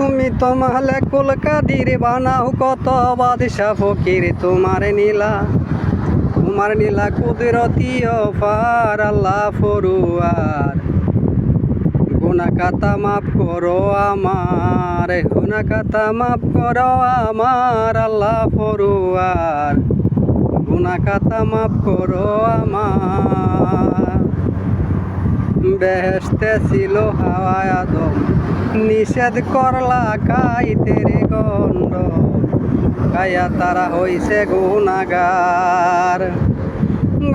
তুমি তোমালে কুলকাদির বানাও কত বাদশা ফকির, তোমার নীলা তোমার নীলা কুদরতি অফার আল্লাহ ফরুয়ার। গুনা কাতা মাফ করো আমার গুনা কাতা মাফ করো আমার আল্লাহ ফরুয়ার। গুনা কাতা মাফ করো আমার। বেহেস্তে ছিল হাওয়ায় আদম। নিষেধ করলা কাইতে রে গন্ড কায়া তারা হইছে গুনাগার।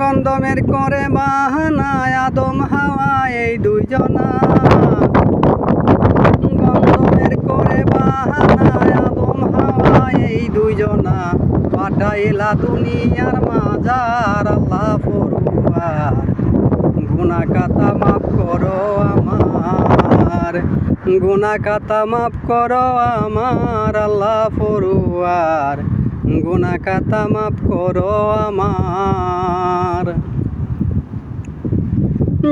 গন্ধমের করে বাহানায় আদম হাওয়া এই দুইজনা। গন্ধমের করে বাহানায় আদম হাওয়া এই দুইজনা। পাঠাইলা দুনিয়ার মাজার, আল্লাহ পড়ুয়ার গুনা কাতা মাফ করো আমার। গুনা কাতা মাফ করো আমার, আল্লাহ পড়ুয়ার গুনা কাতা মাফ করো আমার।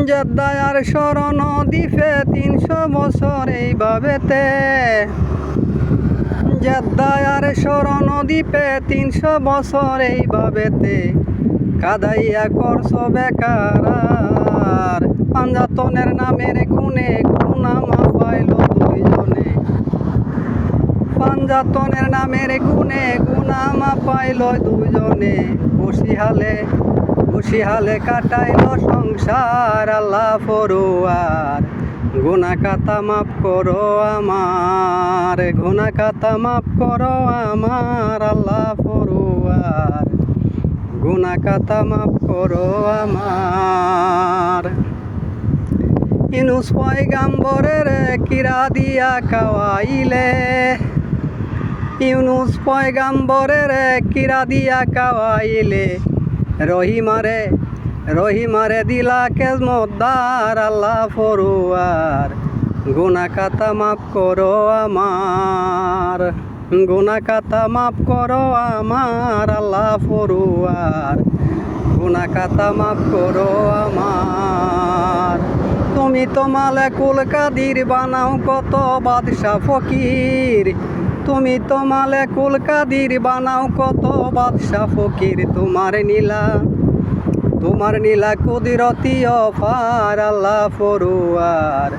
জেদ্দায়ার শরণ দ্বীপে তিনশো বছর এইভাবেতে। জেদ্দায়ার শরণ দ্বীপে তিনশো বছর এইভাবেতে। কাদাইয়া করছ বেকার পাঞ্জাতনের নামের গুণে গুনামা পাইল দুইজনে। পাঞ্জাতনের নামের গুণে গুনামা পাইল দুইজনে। বসিহালে বসিহালে কাটাইল সংসার, আল্লাহ ফরুয়ার। গুনা কাতা মাফ করো আমার, গুনা কাতা মাফ করো আমার, আল্লাহ ফরুয়ার। গুনা কাতা মাফ করো আমার। ইনুস পয়গাম্বরের কিরা দিয়া কাওয়াইলে ইউনুস পয়গাম্বরের কিরা দিয়া কাওয়াইলে রহিমারে রহিমারে দিলা কেজমদার আল্লাহ ফরুয়ার। গুনা কাতা মাফ করো আমার। গুনা কাতা মাফ করো আমার, আল্লাহ ফরুয়ার। গুনা কাতা মাফ করো আমার। তুমি তোমালে কুল কাদির বানাও কত বাদশা ফকির। তুমি তোমালে কুল কাদির বানাও কত বাদশা ফকির। তোমার নীলা তোমার নীলা কুদিরতি অফার আল্লাহ ফরুয়ার।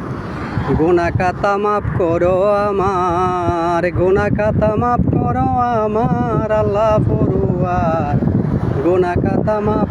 গুনা কাতা মাফ করো আমার, গুনা কাতা মাফ করো আমার আল্লাহ ফরুয়ার। 他妈